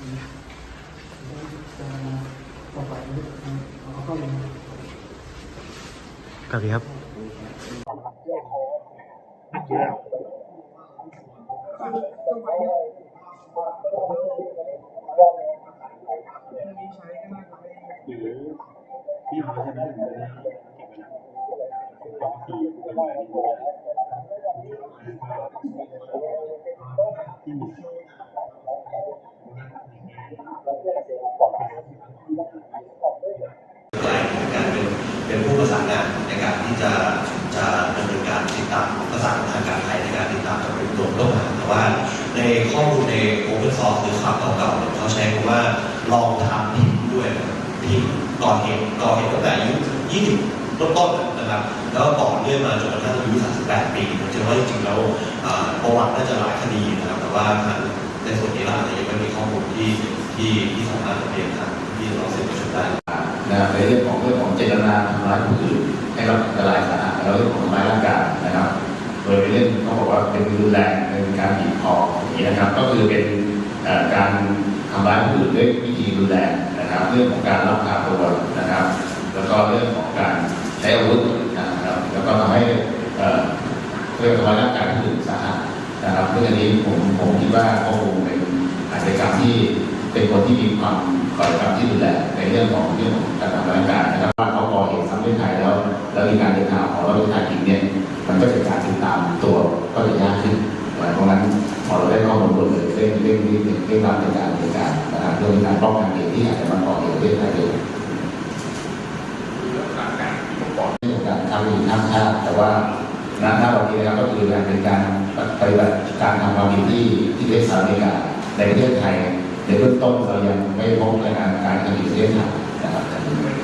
กลับดีครับพี่เขาจะได้ถึงเวลาอ่ปะ เป็นผู้ประสานงานในการที่จะจะดำเนินการติดตามประสานทางการไทยในการติดตามจับกลุ่มตัวผู้ต้องหาแต่ว่าในข้อมูลใน Open Source หรือข่าวเก่าๆเขาใช้คำว่าลองทำผิดด้วยที่ก่อเหตุก่อเหตุตั้งแต่อายุ20ต้นๆนะครับแล้วก็ต่อเนื่องมาจนกระทั่งอายุ38 ปีผมเชื่อว่าจริงๆแล้วประวัติน่าจะหลายคดีนะครับแต่ว่าในส่วนนี้เราอาจจะยังไม่มีข้อมูลที่ที่ที่สามารถเรียนทางที่เราเสนอชนได้นะในเรื่องของเรื่อง ร้ายผู้อื่นให้รับอันตรายสาหัสแล้วเรื่องของร้ายร่างกายนะครับ โดยในเรื่องเขาบอกว่าเป็นรุนแรงเป็นการบีบคออย่างนี้นะครับ ก็คือเป็นการทำร้ายผู้อื่นด้วยวิธีรุนแรงนะครับ เรื่องของการลักพาตัวนะครับ แล้วก็เรื่องของการใช้อาวุธนะครับ แล้วก็ทำให้เรื่องทำร้ายร่างกายผู้อื่นสาหัสนะครับเรื่องอันนี้ผมผมคิดว่าก็คงเป็นอาชญากรรมที่เป็นคนที่มีความก่อการกรรมที่รุนแรงในเรื่องของเรื่องของการทำร้ายร่างกายนะครับ มีการเดินทางออกแล้วเป็นการอีกเนี่ยมันก็จะการติดตามตัวก็จะยากขึ้นเพราะฉะนั้นพอเราได้ข้อมูลหมดเลยเร่งเร่งนิดหนึ่งเร่งรัดในการดำเนินการนะครับเพื่อเป็นการป้องกันเหตุที่อาจจะมาก่อเหตุประเทศไทยเลยเรื่องของการทำผิดข้ามชาติแต่ว่าณณวันนี้นะครับก็คือการเป็นการปฏิบัติการทำความผิดที่ที่ประเทศสหรัฐอเมริกาในประเทศไทยในเบื้องต้นเรายังไม่พบการการทำผิดประเทศไทยนะครับ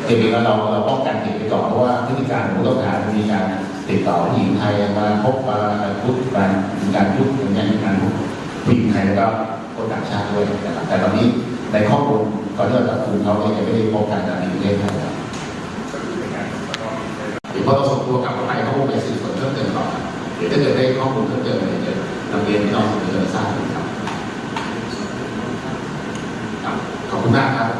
จริงๆแล้วเราเราป้องกันเหตุไปก่อนเพราะว่าพฤติการของผู้ต้องหามีการติดต่อผู้หญิงไทยมาพบมาพูดการมีการพูดอย่างนี้มีการพูดผู้หญิงไทยแล้วก็คนต่างชาติด้วยนะครับแต่ตอนนี้ในข้อมูลก่อนที่เราจะคุมเขาเนี่ยยังไม่ได้พบการการในประเทศไทยครับเดี๋ยวพอเราส่งตัวกลับไปเขาคงไปสืบสวนเพิ่มเติมต่อเดี๋ยวถ้าเกิดได้ข้อมูลเพิ่มเติมอะไรจะนำเรียนให้น้องเสนอทราบครับขอบคุณมากครับ